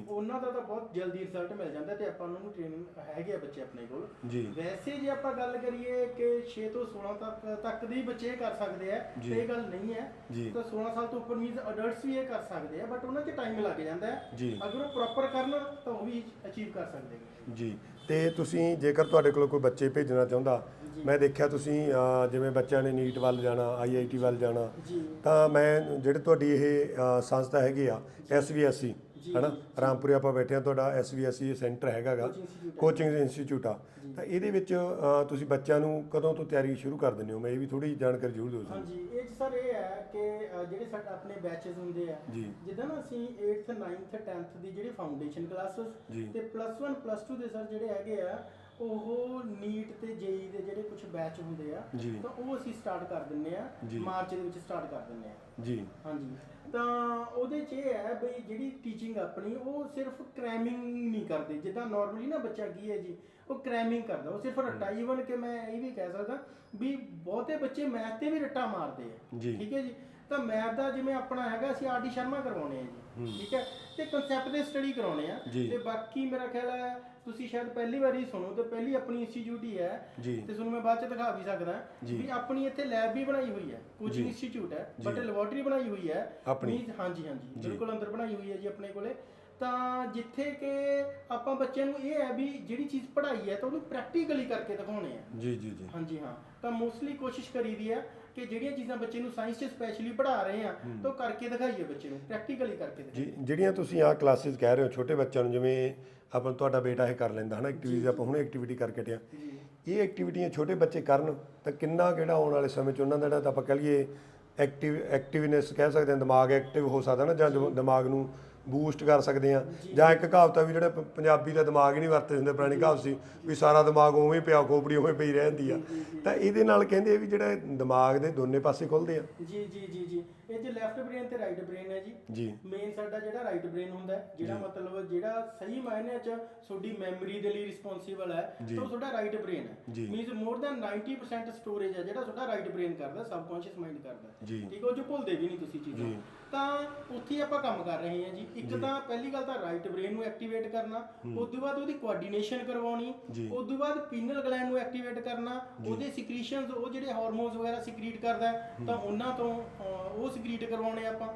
ਉਹਨਾਂ ਦਾ ਤਾਂ ਬਹੁਤ ਜਲਦੀ ਰਿਜ਼ਲਟ ਮਿਲ ਜਾਂਦਾ ਤੇ ਆਪਾਂ ਉਹਨਾਂ ਨੂੰ ਟ੍ਰੇਨਿੰਗ ਹੈਗੇ ਆ ਬੱਚੇ ਆਪਣੇ ਕੋਲ। ਜੀ। ਵੈਸੇ ਜੇ ਆਪਾਂ ਗੱਲ ਕਰੀਏ ਕਿ 6 ਤੋਂ 16 ਤੱਕ ਤੱਕ ਦੇ ਬੱਚੇ ਇਹ ਕਰ ਸਕਦੇ ਆ ਜੀ। ਇਹ ਗੱਲ ਨਹੀਂ ਹੈ। ਜੀ। ਤਾਂ 16 ਸਾਲ ਤੋਂ ਉੱਪਰ ਮੀਨਸ ਅਡਲਟਸ ਵੀ ਇਹ ਕਰ ਸਕਦੇ ਆ ਬਟ ਉਹਨਾਂ 'ਚ ਟਾਈਮ ਲੱਗ ਜਾਂਦਾ ਹੈ। ਅਗਰ ਉਹ ਪ੍ਰੋਪਰ ਕਰਨ ਤਾਂ ਉਹ ਵੀ ਅਚੀਵ ਕਰ ਸਕਦੇ ਨੇ। ਜੀ। ਤੇ ਤੁਸੀਂ ਜੇਕਰ ਤੁਹਾਡੇ ਕੋਲ ਕੋਈ ਬੱਚੇ ਭੇਜਣਾ ਚਾਹੁੰਦਾ ਮੈਂ ਦੇਖਿਆ ਤੁਸੀਂ ਅਹ, ਜਿਵੇਂ ਬੱਚਿਆਂ ਨੇ ਨੀਟ ਵੱਲ ਜਾਣਾ ਆਈਆਈਟੀ ਵੱਲ ਜਾਣਾ ਜੀ। ਤਾਂ ਮੈਂ ਜਿਹੜੇ ਤੁਹਾਡੀ ਇਹ ਅਹ, ਸੰਸਥਾ ਹੈਗੀ ਆ ਐਸਵੀਐਸਸੀ ਹਨਾ ਰਾਮਪੁਰੇ ਆਪਾਂ ਬੈਠੇ ਆ ਤੁਹਾਡਾ ਐਸਵੀਐਸਸੀ ਸੈਂਟਰ ਹੈਗਾਗਾ। ਕੋਚਿੰਗ ਇੰਸਟੀਚਿਊਟ ਆ ਤਾਂ ਇਹਦੇ ਵਿੱਚ ਤੁਸੀਂ ਬੱਚਿਆਂ ਨੂੰ ਕਦੋਂ ਤੋਂ ਤਿਆਰੀ ਸ਼ੁਰੂ ਕਰ ਦਿੰਦੇ ਹੋ ਮੈਂ ਇਹ ਵੀ ਥੋੜੀ ਜਾਣਕਾਰੀ ਜ਼ਰੂਰ ਦਿਓ ਸਾਨੂੰ ਹਾਂਜੀ ਇਹ ਸਰ ਇਹ ਹੈ ਕਿ ਜਿਹੜੇ ਸਾਡੇ ਆਪਣੇ ਬੈਚਸ ਹੁੰਦੇ ਆ। ਜਿੱਦਾਂ ਨਾ ਅਸੀਂ 8th 9th 10th ਦੀ ਜਿਹੜੀ ਫਾਊਂਡੇਸ਼ਨ ਕਲਾਸਸ। ਤੇ ਪਲੱਸ 1 ਪਲੱਸ 2 ਦੇ ਸਰ ਜਿਹੜੇ ਹੈਗੇ ਆ ਉਹ ਨੀਟ ਤੇ ਜੇਈ ਦੇ ਜਿਹੜੇ ਕੁਝ ਬੈਚ ਹੁੰਦੇ ਆ। ਤਾਂ ਉਹ ਅਸੀਂ ਸਟਾਰਟ ਕਰ ਦਿੰਨੇ ਆ। ਮਾਰਚ ਦੇ ਵਿੱਚ ਸਟਾਰਟ ਕਰ ਦਿੰਨੇ ਆ ਜੀ ਹਾਂਜੀ ਤਾਂ ਉਹਦੇ 'ਚ ਇਹ ਹੈ ਬਈ ਜਿਹੜੀ ਟੀਚਿੰਗ ਆਪਣੀ ਉਹ ਸਿਰਫ ਕ੍ਰੈਮਿੰਗ ਨਹੀਂ ਕਰਦੇ। ਜਿੱਦਾਂ ਨਾਰਮਲੀ ਨਾ ਬੱਚਾ ਕੀ ਹੈ ਜੀ ਉਹ ਕ੍ਰੈਮਿੰਗ ਕਰਦਾ। ਉਹ ਸਿਰਫ ਰੱਟਾ ਈਵਨ ਕਿ ਮੈਂ ਇਹ ਵੀ ਕਹਿ ਸਕਦਾ ਵੀ ਬਹੁਤੇ ਬੱਚੇ ਮੈਥ ਤੇ ਵੀ ਰੱਟਾ ਮਾਰਦੇ ਆ। ਠੀਕ ਹੈ ਜੀ? ਤਾਂ ਮੈਥ ਦਾ ਜਿਵੇਂ ਆਪਣਾ ਹੈਗਾ ਅਸੀਂ ਆਰਡੀ ਸ਼ਰਮਾ ਕਰਵਾਉਣੇ ਆ ਜੀ। ਠੀਕ ਹੈ? ਤੇ ਕਨਸੈਪਟ ਦੇ ਸਟੱਡੀ ਕਰਾਉਣੇ ਆ। ਤੇ ਬਾਕੀ ਮੇਰਾ ਖਿਆਲ ਹੈ ਤੁਸੀਂ ਸ਼ਾਇਦ ਪਹਿਲੀ ਵਾਰੀ ਸੁਣੋ ਤੇ ਪਹਿਲੀ ਆਪਣੀ ਇੰਸਟੀਚਿਊਟ ਹੀ ਹੈ ਜੀ। ਤੇ ਤੁਹਾਨੂੰ ਮੈਂ ਬਾਅਦ ਚ ਦਿਖਾ ਵੀ ਸਕਦਾ ਜੀ। ਵੀ ਆਪਣੀ ਇੱਥੇ ਲੈਬ ਵੀ ਬਣਾਈ ਹੋਈ ਹੈ ਜੀ। ਕੋਚਿੰਗ ਇੰਸਟੀਚਿਊਟ ਹੈ ਜੀ। ਬਟ ਲੈਬੋਰੇਟਰੀ ਬਣਾਈ ਹੋਈ ਹੈ ਆਪਣੀ? ਹਾਂਜੀ ਹਾਂਜੀ ਜੀ। ਬਿਲਕੁਲ ਅੰਦਰ ਬਣਾਈ ਹੋਈ ਹੈ ਜੀ ਆਪਣੇ ਕੋਲੇ ਤਾਂ ਜਿੱਥੇ ਕਿ ਆਪਾਂ ਬੱਚਿਆਂ ਨੂੰ ਇਹ ਹੈ ਵੀ ਜਿਹੜੀ ਚੀਜ਼ ਪੜ੍ਹਾਈ ਹੈ ਤਾਂ ਉਹਨੂੰ ਪ੍ਰੈਕਟੀਕਲੀ ਕਰਕੇ ਦਿਖਾਉਣੇ ਆ ਜੀ ਜੀ ਜੀ ਹਾਂਜੀ ਹਾਂ ਤਾਂ ਮੋਸਟਲੀ ਕੋਸ਼ਿਸ਼ ਕਰੀਦੀ ਹੈ ਕਿ ਜਿਹੜੀਆਂ ਚੀਜ਼ਾਂ ਬੱਚੇ ਨੂੰ ਸਾਇੰਸ 'ਚ ਸਪੈਸ਼ਲੀ ਪੜ੍ਹਾ ਰਹੇ ਆ ਤਾਂ ਉਹ ਕਰਕੇ ਦਿਖਾਈਏ ਬੱਚੇ ਨੂੰ ਪ੍ਰੈਕਟੀਕਲੀ ਕਰਕੇ ਦਿਖਾਈਏ ਜੀ ਜਿਹੜੀਆਂ ਤੁਸੀਂ ਆ ਕਲਾਸਿਸ ਕਹਿ ਰਹੇ ਹੋ ਛੋਟੇ ਬੱਚਿਆਂ ਨੂੰ ਜਿਵੇਂ ਆਪਾਂ ਤੁਹਾਡਾ ਬੇਟਾ ਇਹ ਕਰ ਲੈਂਦਾ ਹਨਾ ਐਕਟੀਵਿਟੀਜ਼ ਆਪਾਂ ਹੁਣੇ ਐਕਟੀਵਿਟੀ ਕਰਕੇ ਟਿਆ ਇਹ ਐਕਟੀਵਿਟੀਆਂ ਛੋਟੇ ਬੱਚੇ ਕਰਨ ਤਾਂ ਕਿੰਨਾ ਕਿਹੜਾ ਆਉਣ ਵਾਲੇ ਸਮੇਂ 'ਚ ਉਹਨਾਂ ਦਾ ਜਿਹੜਾ ਤਾਂ ਆਪਾਂ ਕਹ ਲਈਏ ਐਕਟਿਵ ਐਕਟਿਵਨੈਸ ਕਹਿ ਸਕਦੇ ਹਾਂ ਦਿਮਾਗ ਐਕਟਿਵ ਹੋ ਸਕਦਾ ਨਾ ਜਾਂ ਦਿਮ- ਦਿਮਾਗ ਨੂੰ ਬੂਸਟ ਕਰ ਸਕਦੇ ਆ ਜਾਂ ਇੱਕ ਕਹਾਵਤ ਆ ਵੀ ਜਿਹੜਾ ਪ- ਪੰਜਾਬੀ ਦਾ ਦਿਮਾਗ ਹੀ ਨਹੀਂ ਵਰਤੇ ਹੁੰਦੇ ਪੁਰਾਣੀ ਕਹਾਵਤ ਸੀ ਵੀ ਸਾਰਾ ਦਿਮਾਗ ਉਵੇਂ ਹੀ ਪਿਆ ਖੋਪੜੀ ਉਵੇਂ ਪਈ ਰਹਿੰਦੀ ਆ। ਤਾਂ ਇਹਦੇ ਨਾਲ ਕਹਿੰਦੇ ਆ ਵੀ ਜਿਹੜਾ ਦਿਮਾਗ ਦੇ ਦੋਨੇ ਪਾਸੇ ਖੁੱਲਦੇ ਆ। ਜੀ ਜੀ ਜੀ ਜੀ। ਇਹ ਜੇ ਲੈਫਟ ਬ੍ਰੇਨ ਤੇ ਰਾਈਟ ਬ੍ਰੇਨ ਹੈ ਜੀ। ਜੀ। ਮੇਨ ਸਾਡਾ ਜਿਹੜਾ ਰਾਈਟ ਬ੍ਰੇਨ ਹੁੰਦਾ ਹੈ, ਜਿਹੜਾ ਮਤਲਬ ਜਿਹੜਾ ਸਹੀ ਮਾਇਨੇ ਚ ਤੁਹਾਡੀ ਮੈਮਰੀ ਦੇ ਲਈ ਰਿਸਪੌਂਸੀਬਲ ਹੈ ਜੀ। ਤਾਂ ਉਹ ਤੁਹਾਡਾ ਰਾਈਟ ਬ੍ਰੇਨ ਹੈ। ਜੀ। ਮੀਨਸ ਮੋਰ ਦੈਨ 90% ਸਟੋਰੇਜ ਹੈ ਜਿਹੜਾ ਤੁਹਾਡਾ ਰਾਈਟ ਬ੍ਰੇਨ ਕਰਦਾ ਸਬਕੌਂਸ਼ੀਅਸ ਮਾਈਂਡ ਕਰਦਾ। ਜੀ। ਠੀਕ ਹੈ? ਉਹ ਜੋ ਭੁੱਲਦੇ ਵੀ ਨਹੀਂ ਤੁਸੀਂ ਚੀਜ਼ਾਂ। ਜੀ। ਤਾਂ ਉੱਥੇ ਆਪਾਂ ਕੰਮ ਕਰ ਰਹੇ ਹਾਂ ਜੀ। ਇੱਕ ਤਾਂ ਪਹਿਲੀ ਗੱਲ ਤਾਂ ਰਾਈਟ ਬ੍ਰੇਨ ਨੂੰ ਐਕਟੀਵੇਟ ਕਰਨਾ ਉਸ ਤੋਂ ਬਾਅਦ ਉਹਦੀ ਕੋਆਰਡੀਨੇਸ਼ਨ ਕਰਵਾਉਣੀ। ਉਸ ਤੋਂ ਬਾਅਦ ਪੀਨਲ ਗਲੈਂਡ ਨੂੰ ਐਕਟੀਵੇਟ ਕਰਨਾ ਉਹਦੇ ਸਿਕ੍ਰੀਸ਼ਨਸ ਉਹ ਜਿਹੜੇ ਹਾਰਮੋਨਸ ਵਗੈਰਾ ਸਿਕਰੀਟ ਕਰਦਾ ਤਾਂ ਉਹਨਾਂ ਤੋਂ ਉਹ ਸਿਕਰੀਟ ਕਰਵਾਉਣੇ ਆਪਾਂ।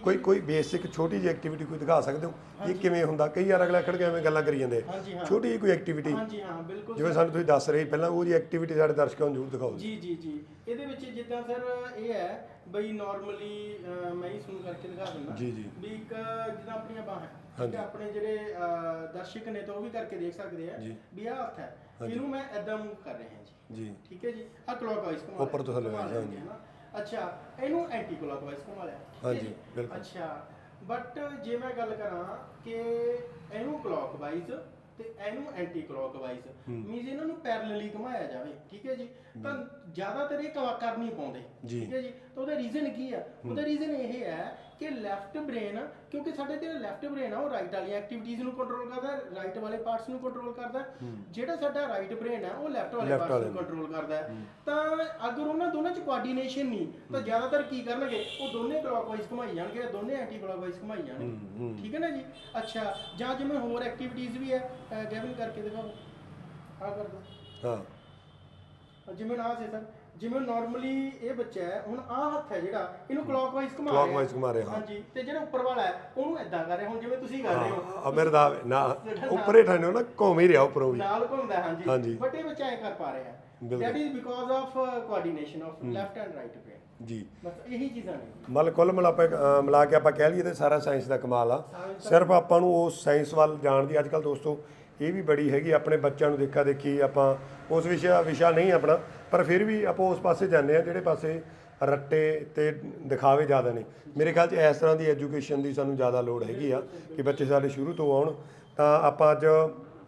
ਕੋਈ? ਕੋਈ ਬੇਸਿਕ ਛੋਟੀ ਜਿਹੀ ਐਕਟੀਵਿਟੀ ਕੋਈ ਦਿਖਾ ਸਕਦੇ ਹੋ? ਇਹ ਕਿਵੇਂ ਹੁੰਦਾ? ਕਈ ਵਾਰ ਅਗਲਾ ਖੜ ਕੇ ਐਵੇਂ ਗੱਲਾਂ ਕਰੀ ਜਾਂਦੇ। ਛੋਟੀ ਜਿਹੀ ਕੋਈ ਐਕਟੀਵਿਟੀ ਹਾਂਜੀ ਹਾਂ ਬਿਲਕੁਲ ਜਿਵੇਂ। ਸਾਨੂੰ ਤੁਸੀਂ ਦੱਸ ਰਹੇ ਪਹਿਲਾਂ ਉਹ ਜੀ ਐਕਟੀਵਿਟੀ ਸਾਡੇ ਦਰਸ਼ਕਾਂ ਨੂੰ ਜ਼ਰੂਰ ਦਿਖਾਓ ਜੀ ਜੀ ਜੀ। ਇਹਦੇ ਵਿੱਚ ਜਿੱਦਾਂ ਸਰ ਇਹ ਹੈ ਬਈ ਨਾਰਮਲੀ ਮੈਂ ਹੀ ਸੁਣ ਕਰਕੇ ਦਿਖਾ ਦਿੰਦਾ ਜੀ, ਜੀ। ਵੀ ਇੱਕ ਜਿੱਦਾਂ ਆਪਣੀਆਂ ਬਾਹਾਂ ਹਾਂਜੀ। ਹੈ ਆਪਣੇ ਜਿਹੜੇ ਅਹ, ਦਰਸ਼ਕ ਨੇ ਤਾਂ ਉਹ ਵੀ ਕਰਕੇ ਦੇਖ ਸਕਦੇ ਆ ਜੀ। ਵੀ ਆਹ ਹੱਥ ਹੈ ਹਾਂਜੀ। ਇਹਨੂੰ ਮੈਂ ਐਦਾਂ ਮੂਵ ਕਰ ਰਿਹਾ ਜੀ ਜੀ ਠੀਕ ਹੈ ਜੀ ਆ ਕਲੌਕਵਾਈਜ਼ ਘੁਮਾ ਉੱਪਰ ਤੋਂ ਥੱਲੇ ਘੁਮਾ ਲਿਆ ਹਾਂਜੀ। ਨਾ। ਅੱਛਾ ਇਹਨੂੰ ਐਂਟੀ ਕਲੌਕਵਾਈਜ਼ ਘੁਮਾ ਲਿਆ ਠੀਕ ਹੈ ਹਾਂਜੀ, ਜੀ? ਬਿਲਕੁਲ। ਅੱਛਾ ਬਟ ਜੇ ਮੈਂ ਗੱਲ ਕਰਾਂ ਕਿ ਇਹਨੂੰ ਕਲੌਕਵਾਈਜ਼ ਤੇ ਇਹਨੂੰ ਐਂਟੀ ਕਲੌਕਵਾਈਜ਼ ਮੀਨਸ ਇਹਨਾਂ ਨੂੰ ਪੈਰਲਲੀ ਘੁਮਾਇਆ ਜਾਵੇ ਠੀਕ ਹੈ ਜੀ? ਤਾਂ ਜ਼ਿਆਦਾਤਰ ਇਹ ਕਵਾ ਕਰ ਨਹੀਂ ਪਾਉਂਦੇ। ਠੀਕ ਹੈ ਜੀ? ਤਾਂ ਉਹਦਾ ਰੀਜ਼ਨ ਕੀ ਆ ਉਹਦਾ ਰੀਜ਼ਨ ਇਹ ਹੈ ਕਿ ਲੈਫਟ ਬ੍ਰੇਨ ਕਿਉਂਕਿ ਸਾਡੇ ਜਿਹੜਾ ਲੈਫਟ ਬ੍ਰੇਨ ਆ ਉਹ ਰਾਈਟ ਵਾਲੀਆਂ ਐਕਟੀਵਿਟੀਜ਼ ਨੂੰ ਕੰਟਰੋਲ ਕਰਦਾ ਰਾਈਟ ਵਾਲੇ ਪਾਰਟਸ ਨੂੰ ਕੰਟਰੋਲ ਕਰਦਾ। ਜਿਹੜਾ ਸਾਡਾ ਰਾਈਟ ਬ੍ਰੇਨ ਹੈ ਉਹ ਲੈਫਟ ਵਾਲੇ ਪਾਰਟਸ ਨੂੰ। ਕੰਟਰੋਲ ਕਰਦਾ ਤਾਂ ਅਗਰ ਉਹਨਾਂ ਦੋਨਾਂ ਚ ਕੋਆਰਡੀਨੇਸ਼ਨ ਨਹੀਂ ਤਾਂ ਜ਼ਿਆਦਾਤਰ ਕੀ ਕਰਨਗੇ ਉਹ ਦੋਨੇ ਕਲੌਕਵਾਈਜ਼ ਘੁਮਾਈ ਜਾਣਗੇ ਜਾਂ ਦੋਨੇ ਐਂਟੀ ਕਲੌਕਵਾਈਜ਼ ਘੁਮਾਈ ਜਾਣਗੇ। ਠੀਕ ਹੈ ਨਾ ਜੀ? ਅੱਛਾ ਜਾਂ ਜਿਵੇਂ ਹੋਰ ਐਕਟੀਵਿਟੀਜ਼ ਵੀ ਹੈ ਗੈਵਨ ਕਰਕੇ ਦਿਖਾਓ। ਆ ਕਰ ਦੋ। ਹਾਂ। ਜਿਵੇਂ ਨਾ ਸੇ ਸਰ। ਜਿਵੇਂ ਨਾਰਮਲੀ ਇਹ ਬੱਚਾ ਹੈ ਹੁਣ ਆਹ ਹੱਥ ਹੈ ਜਿਹੜਾ ਇਹਨੂੰ ਕਲੌਕਵਾਈਜ਼ ਘੁਮਾ ਰਿਹਾ Clockwise ਘੁਮਾ ਰਿਹਾ, ਹਾਂ। ਹਾਂਜੀ ਤੇ ਜਿਹੜਾ ਉੱਪਰ ਵਾਲਾ ਹੈ ਉਹਨੂੰ ਐਦਾਂ ਕਰ ਰਿਹਾ ਹੁਣ ਜਿਵੇਂ ਤੁਸੀਂ ਕਰ ਰਹੇ ਹੋ। ਆ ਮੇਰੇ ਦਾ ਨਾ ਉੱਪਰੇ ਠਾਣੇ ਨਾ ਘੁੰਮ ਹੀ ਰਿਹਾ ਉੱਪਰੋਂ ਵੀ। ਨਾਲ ਘੁੰਮਦਾ ਹੈ, ਹਾਂਜੀ। ਹਾਂਜੀ। ਬਟ ਇਹ ਬੱਚਾ ਐ ਕਰ ਪਾ ਰਿਹਾ ਹੈ। ਬਿਲਕੁਲ। That is because of coordination of left and right brain ਜੀ। ਬਸ ਇਹੀ ਚੀਜ਼ਾਂ ਨੇ। ਮਤਲਬ ਕੁੱਲ ਮਿਲਾ ਕੇ ਅ, ਮਿਲਾ ਕੇ ਆਪਾਂ ਕਹਿ ਲਈਏ ਤੇ ਸਾਰਾ ਸਾਇੰਸ ਦਾ ਕਮਾਲ ਆ। ਸਿਰਫ ਆਪਾਂ ਨੂੰ ਉਸ ਸਾਇੰਸ ਵੱਲ ਜਾਣ ਦੀ ਅੱਜ ਕੱਲ ਦੋਸਤੋ ਇਹ ਵੀ ਬੜੀ ਹੈਗੀ, ਆਪਣੇ ਬੱਚਿਆਂ ਨੂੰ ਦੇਖਾ ਦੇਖੀ ਆਪਾਂ ਉਸ ਵਿਸ਼ਾ ਵਿਸ਼ਾ ਨਹੀਂ ਆਪਣਾ, ਪਰ ਫਿਰ ਵੀ ਆਪਾਂ ਉਸ ਪਾਸੇ ਜਾਂਦੇ ਆ ਜਿਹੜੇ ਪਾਸੇ ਰੱਟੇ ਤੇ ਦਿਖਾਵੇ ਜ਼ਿਆਦਾ ਨੇ। ਮੇਰੇ ਖਿਆਲ 'ਚ ਇਸ ਤਰ੍ਹਾਂ ਦੀ ਐਜੂਕੇਸ਼ਨ ਦੀ ਸਾਨੂੰ ਜ਼ਿਆਦਾ ਲੋੜ ਹੈਗੀ ਆ ਕਿ ਬੱਚੇ ਸਾਡੇ ਸ਼ੁਰੂ ਤੋਂ ਆਉਣ। ਤਾਂ ਆਪਾਂ ਅੱਜ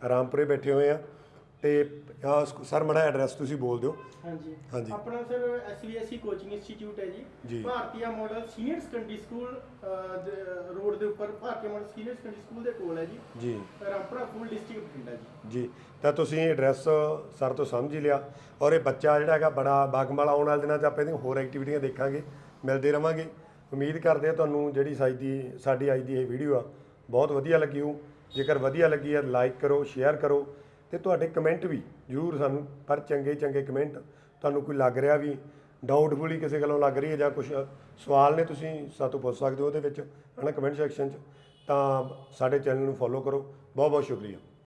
ਰਾਮਪੁਰੇ ਬੈਠੇ ਹੋਏ ਆ ਤੇ ਸਰ ਮੜਾ ਐਡਰੈਸ ਤੁਸੀਂ ਬੋਲ ਦਿਓ। ਹਾਂਜੀ। ਹਾਂਜੀ। ਆਪਣਾ ਸਰ ਐਸਵੀਐਸਸੀ ਕੋਚਿੰਗ ਇੰਸਟੀਚਿਊਟ ਹੈ ਜੀ। ਜੀ। Bhartiya model senior secondary school road ਦੇ ਉੱਪਰ Bhartiya model senior secondary school ਦੇ ਕੋਲ ਹੈ ਜੀ। ਜੀ। ਰਾਮਪੁਰਾ ਫੂਲ ਡਿਸਟ੍ਰਿਕਟ ਬਠਿੰਡਾ ਜੀ। ਜੀ। ਤਾਂ ਤੁਸੀਂ ਐਡਰੈਸ ਸਰ ਤੋਂ ਸਮਝ ਹੀ ਲਿਆ। ਔਰ ਇਹ ਬੱਚਾ ਜਿਹੜਾ ਹੈਗਾ ਬੜਾ ਬਾਗਮਲ ਆਉਣ ਵਾਲੇ ਦਿਨਾਂ 'ਚ ਆਪਾਂ ਇਹਦੀਆਂ ਹੋਰ ਐਕਟੀਵਿਟੀਆਂ ਦੇਖਾਂਗੇ। ਮਿਲਦੇ ਰਵਾਂਗੇ। ਉਮੀਦ ਕਰਦੇ ਹਾਂ ਤੁਹਾਨੂੰ ਜਿਹੜੀ ਸਾਡੀ ਦੀ ਸਾਡੀ ਅੱਜ ਦੀ ਇਹ ਵੀਡੀਓ ਆ ਬਹੁਤ ਵਧੀਆ ਲੱਗੀ ਹੋ ਜੇਕਰ ਵਧੀਆ ਲੱਗੀ ਹੈ ਲਾਈਕ ਕਰੋ ਸ਼ੇਅਰ ਕਰੋ। ਤੇ ਤੁਹਾਡੇ ਕਮੈਂਟ ਵੀ ਜ਼ਰੂਰ ਸਾਨੂੰ ਪਰ ਚੰਗੇ ਚੰਗੇ ਕਮੈਂਟ ਤੁਹਾਨੂੰ ਕੋਈ ਲੱਗ ਰਿਹਾ ਵੀ ਡਾਊਟਫੁਲੀ ਕਿਸੇ ਗੱਲੋਂ ਲੱਗ ਰਹੀ ਹੈ ਜਾਂ ਕੁਝ ਸਵਾਲ ਨੇ, ਤੁਸੀਂ ਸਾਤੋਂ ਪੁੱਛ ਸਕਦੇ ਹੋ ਉਹਦੇ ਵਿੱਚ, ਹਨਾ ਕਮੈਂਟ ਸੈਕਸ਼ਨ 'ਚ। ਤਾਂ ਸਾਡੇ ਚੈਨਲ ਨੂੰ ਫੋਲੋ ਕਰੋ। ਬਹੁਤ ਬਹੁਤ ਸ਼ੁਕਰੀਆ।